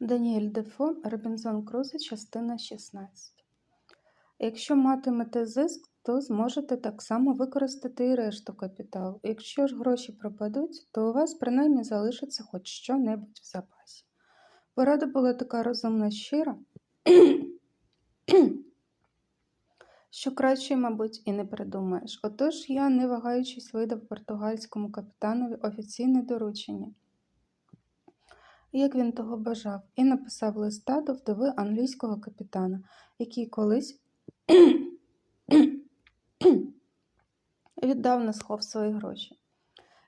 Даніель Дефо, Робінзон Крузо, частина 16. Якщо матимете зиск, то зможете так само використати і решту капіталу. Якщо ж гроші пропадуть, то у вас принаймні залишиться хоч що-небудь в запасі. Порада була така розумна щира, що краще, мабуть, і не придумаєш. Отож я, не вагаючись, видав португальському капітанові офіційне доручення як він того бажав, і написав листа до вдови англійського капітана, який колись віддав на схов свої гроші.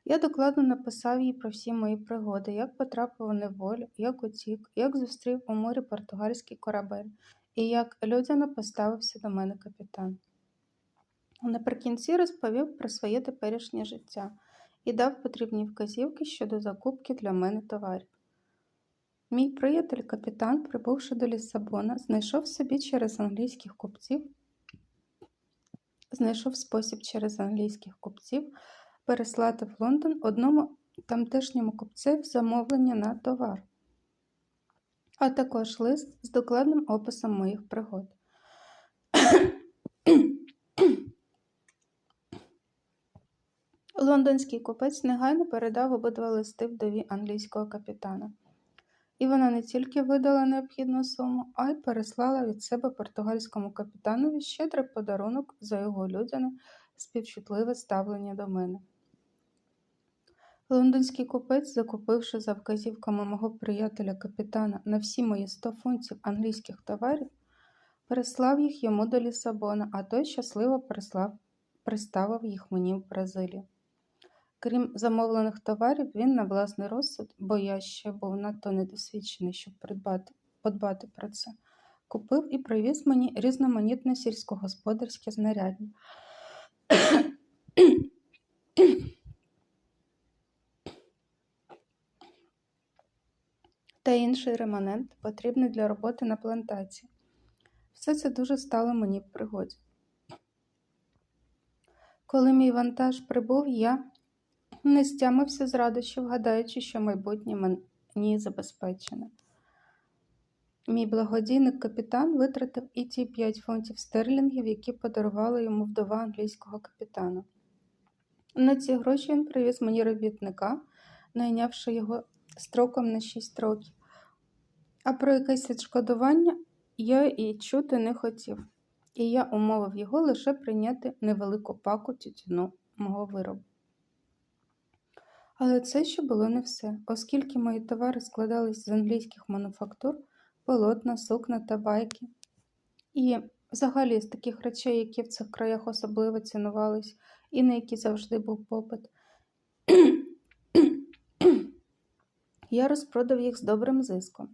Я докладно написав їй про всі мої пригоди, як потрапив у неволю, як утік, як зустрів у морі португальський корабель і як людяно поставився до мене капітан. Наприкінці розповів про своє теперішнє життя і дав потрібні вказівки щодо закупки для мене товарів. Мій приятель капітан, прибувши до Лісабона, знайшов собі через англійських купців, знайшов спосіб через англійських купців переслати в Лондон одному тамтешньому купцеві замовлення на товар, а також лист з докладним описом моїх пригод. Лондонський купець негайно передав обидва листи вдові англійського капітана і вона не тільки видала необхідну суму, а й переслала від себе португальському капітанові щедрий подарунок за його людяне співчутливе ставлення до мене. Лондонський купець, закупивши за вказівками мого приятеля капітана на всі мої 100 фунтів англійських товарів, переслав їх йому до Лісабона, а той щасливо прислав, приставив їх мені в Бразилії. Крім замовлених товарів, він на власний розсуд, бо я ще був надто недосвідчений, щоб придбати, подбати про це, купив і привіз мені різноманітне сільськогосподарське знаряддя. Та інший реманент, потрібний для роботи на плантації. Все це дуже стало мені в пригоді. Коли мій вантаж прибув, я не стямився з радощів, гадаючи, що майбутнє мені забезпечене. Мій благодійник капітан витратив і ті 5 фунтів стерлінгів, які подарувала йому вдова англійського капітана. На ці гроші він привіз мені робітника, найнявши його строком на 6 років, а про якесь відшкодування я і чути не хотів, і я умовив його лише прийняти невелику паку тютюну мого виробу. Але це ще було не все, оскільки мої товари складались з англійських мануфактур, полотна, сукна та байки. І взагалі з таких речей, які в цих краях особливо цінувались, і на які завжди був попит. Я розпродав їх з добрим зиском.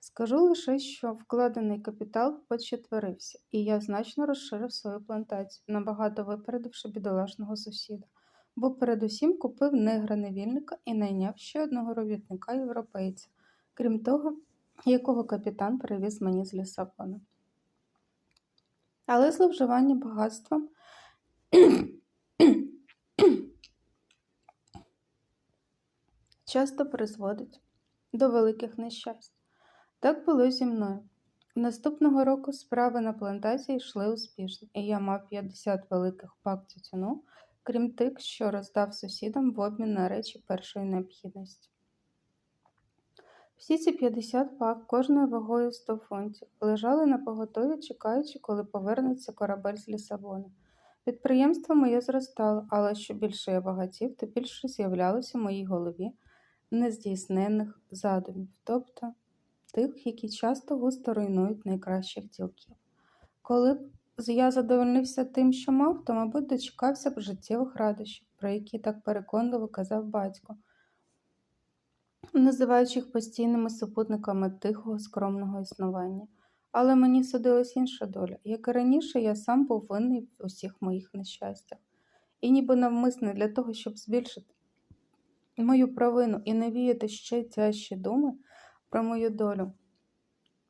Скажу лише, що вкладений капітал почетверився, і я значно розширив свою плантацію, набагато випередивши бідолашного сусіда бо передусім купив негра-невільника і найняв ще одного робітника європейця, крім того, якого капітан привіз мені з Лісабона. Але зловживання багатством часто призводить до великих нещасть. Так було зі мною. Наступного року справи на плантації йшли успішно, і я мав 50 великих пак тютюну крім тих, що роздав сусідам в обмін на речі першої необхідності. Всі ці 50 пак кожною вагою 100 фунтів лежали на поготові, чекаючи, коли повернеться корабель з Лісабона. Підприємство моє зростало, але що більше я багатів, то більше з'являлося в моїй голові нездійснених задумів, тобто тих, які часто густо руйнують найкращих ділків. Коли б я задовольнився тим, що мав, то, мабуть, дочекався б життєвих радощів, про які так переконливо казав батько, називаючи їх постійними супутниками тихого, скромного існування. Але мені судилась інша доля, як і раніше я сам був винний в усіх моїх нещастях, і ніби навмисне для того, щоб збільшити мою провину і навіяти ще тяжчі думи про мою долю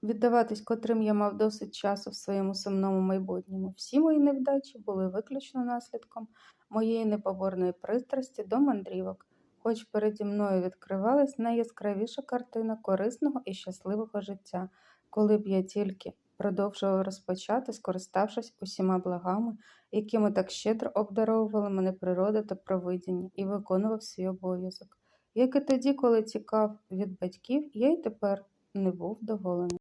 віддаватись котрим я мав досить часу в своєму сумному майбутньому. Всі мої невдачі були виключно наслідком моєї непоборної пристрасті до мандрівок, хоч переді мною відкривалась найяскравіша картина корисного і щасливого життя, коли б я тільки продовжував розпочати, скориставшись усіма благами, якими так щедро обдаровували мене природа та провидіння, і виконував свій обов'язок. Як і тоді, коли тікав від батьків, я й тепер не був доволений.